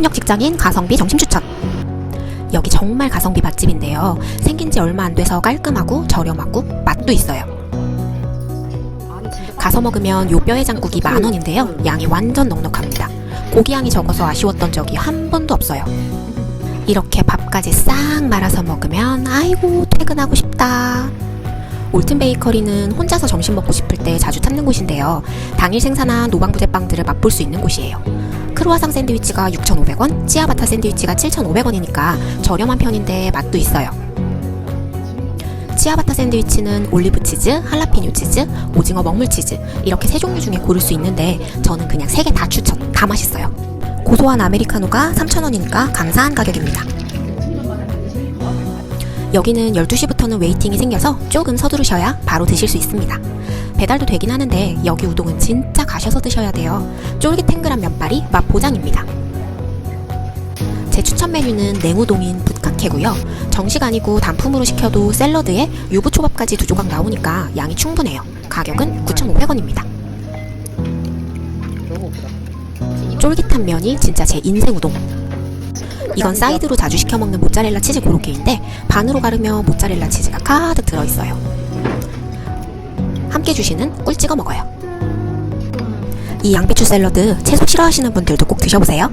현역 직장인 가성비 점심 추천. 여기 정말 가성비 맛집인데요. 생긴 지 얼마 안 돼서 깔끔하고 저렴하고 맛도 있어요. 가서 먹으면 요 뼈해장국이 만 원인데요. 양이 완전 넉넉합니다. 고기 양이 적어서 아쉬웠던 적이 한 번도 없어요. 이렇게 밥까지 싹 말아서 먹으면 아이고 퇴근하고 싶다. 올튼 베이커리는 혼자서 점심 먹고 싶을 때 자주 찾는 곳인데요. 당일 생산한 노방부제빵들을 맛볼 수 있는 곳이에요. 크루아상 샌드위치가 6,500원, 찌아바타 샌드위치가 7,500원이니까 저렴한 편인데 맛도 있어요. 치아바타 샌드위치는 올리브 치즈, 할라피뇨 치즈, 오징어 먹물 치즈 이렇게 세 종류 중에 고를 수 있는데 저는 그냥 세 개 다 추천. 다 맛있어요. 고소한 아메리카노가 3,000원이니까 감사한 가격입니다. 여기는 12시부터는 웨이팅이 생겨서 조금 서두르셔야 바로 드실 수 있습니다. 배달도 되긴 하는데 여기 우동은 진짜 가셔서 드셔야 돼요. 쫄깃탱글한 면발이 맛 보장입니다. 제 추천 메뉴는 냉우동인 붓카케고요. 정식 아니고 단품으로 시켜도 샐러드에 유부초밥까지 두 조각 나오니까 양이 충분해요. 가격은 9,500원입니다. 쫄깃한 면이 진짜 제 인생 우동. 이건 사이드로 자주 시켜 먹는 모짜렐라 치즈 고로케인데 반으로 가르면 모짜렐라 치즈가 가득 들어 있어요. 함께 주시는 꿀 찍어 먹어요. 이 양배추 샐러드 채소 싫어하시는 분들도 꼭 드셔보세요.